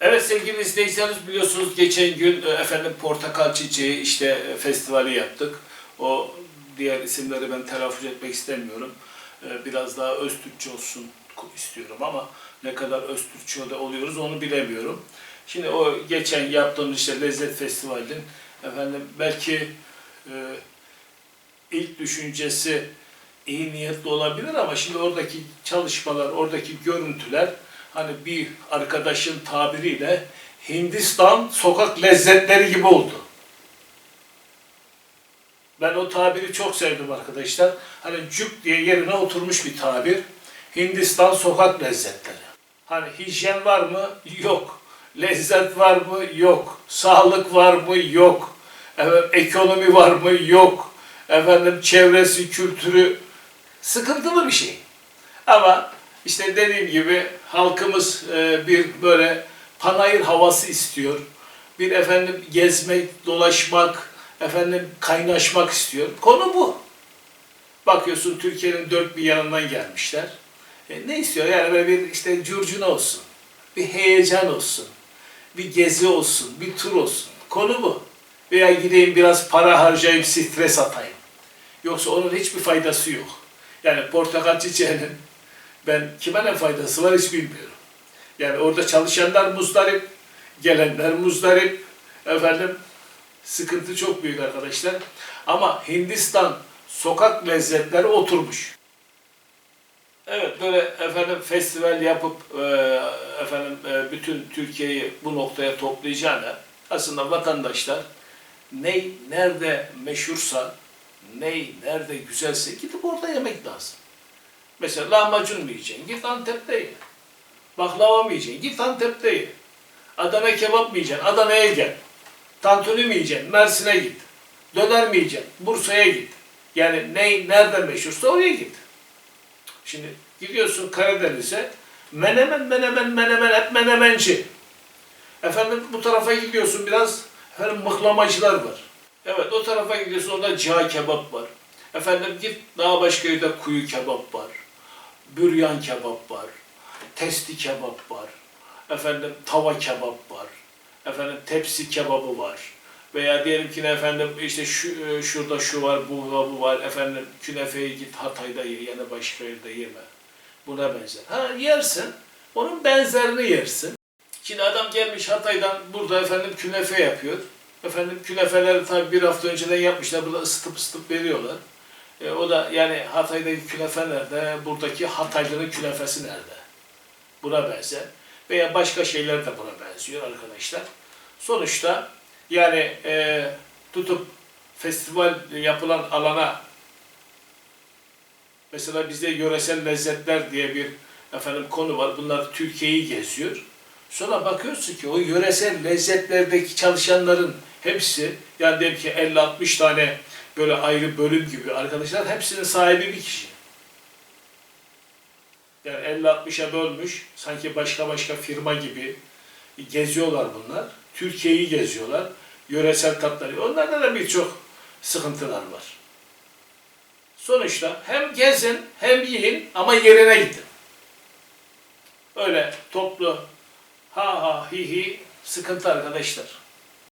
Evet sevgili izleyicilerimiz biliyorsunuz geçen gün e, efendim Portakal Çiçeği işte e, festivali yaptık. O diğer isimleri ben telaffuz etmek istemiyorum. E, Biraz daha öz Türkçe olsun istiyorum ama ne kadar öz Türkçe oluyoruz onu bilemiyorum. Şimdi o geçen yaptığımız işte Lezzet Festivali'nin efendim belki e, ilk düşüncesi iyi niyetli olabilir ama şimdi oradaki çalışmalar, oradaki görüntüler hani bir arkadaşın tabiriyle Hindistan sokak lezzetleri gibi oldu. Ben o tabiri çok sevdim arkadaşlar. Hani cuk diye yerine oturmuş bir tabir. Hindistan sokak lezzetleri. Hani hijyen var mı? Yok. Lezzet var mı? Yok. Sağlık var mı? Yok. Evet, ekonomi var mı? Yok. Efendim çevresi, kültürü sıkıntılı bir şey. Ama işte dediğim gibi halkımız e, bir böyle panayır havası istiyor. Bir efendim gezmek, dolaşmak, efendim kaynaşmak istiyor. Konu bu. Bakıyorsun Türkiye'nin dört bir yanından gelmişler. E, ne istiyor? Yani böyle bir işte curcuna olsun. Bir heyecan olsun. Bir gezi olsun. Bir tur olsun. Konu bu. Veya gideyim biraz para harcayayım, stres atayım. Yoksa onun hiçbir faydası yok. Yani portakal çiçeğinin ben kime ne faydası var hiç bilmiyorum. Yani orada çalışanlar muzdarip, gelenler muzdarip. Efendim sıkıntı çok büyük arkadaşlar. Ama Hindistan sokak lezzetleri oturmuş. Evet böyle efendim festival yapıp e, efendim e, bütün Türkiye'yi bu noktaya toplayacağına aslında vatandaşlar ney nerede meşhursa ney nerede güzelse gidip orada yemek lazım. Mesela lahmacun mu yiyeceksin? Git Antep'te ye. Baklava mı yiyeceksin? Git Antep'te ye. Adana kebap mı yiyeceksin? Adana'ya gel. Tantuni mi yiyeceksin? Mersin'e git. Döner mi yiyeceksin? Bursa'ya git. Yani ne, nerede meşhursa oraya git. Şimdi gidiyorsun Karadeniz'e menemen menemen menemen hep menemenci. Efendim bu tarafa gidiyorsun biraz efendim mıhlamacılar var. Evet o tarafa gidiyorsun orada cağ kebap var. Efendim git daha başka yerde kuyu kebap var. Büryan kebap var. Testi kebap var. Efendim tava kebap var. Efendim tepsi kebabı var. Veya diyelim ki efendim işte şu, e, şurada şu var, bu var, bu var. Efendim künefeyi git Hatay'da ye, yani başka yerde yeme. Buna benzer. Ha yersin, onun benzerini yersin. Şimdi adam gelmiş Hatay'dan burada efendim künefe yapıyor. Efendim künefeleri tabii bir hafta önceden yapmışlar. Burada ısıtıp ısıtıp veriyorlar. E, o da yani Hatay'daki künefe nerede? Buradaki Hataylı'nın künefesi nerede? Buna benzer. Veya başka şeyler de buna benziyor arkadaşlar. Sonuçta yani e, tutup festival yapılan alana mesela bizde yöresel lezzetler diye bir efendim konu var. Bunlar Türkiye'yi geziyor. Sonra bakıyorsun ki o yöresel lezzetlerdeki çalışanların hepsi yani diyelim ki 50-60 tane böyle ayrı bölüm gibi arkadaşlar hepsinin sahibi bir kişi. Yani 50-60'a bölmüş sanki başka başka firma gibi geziyorlar bunlar. Türkiye'yi geziyorlar. Yöresel tatları. Onlarda da birçok sıkıntılar var. Sonuçta hem gezin hem yiyin ama yerine gidin. Öyle toplu ha ha hi hi sıkıntı arkadaşlar.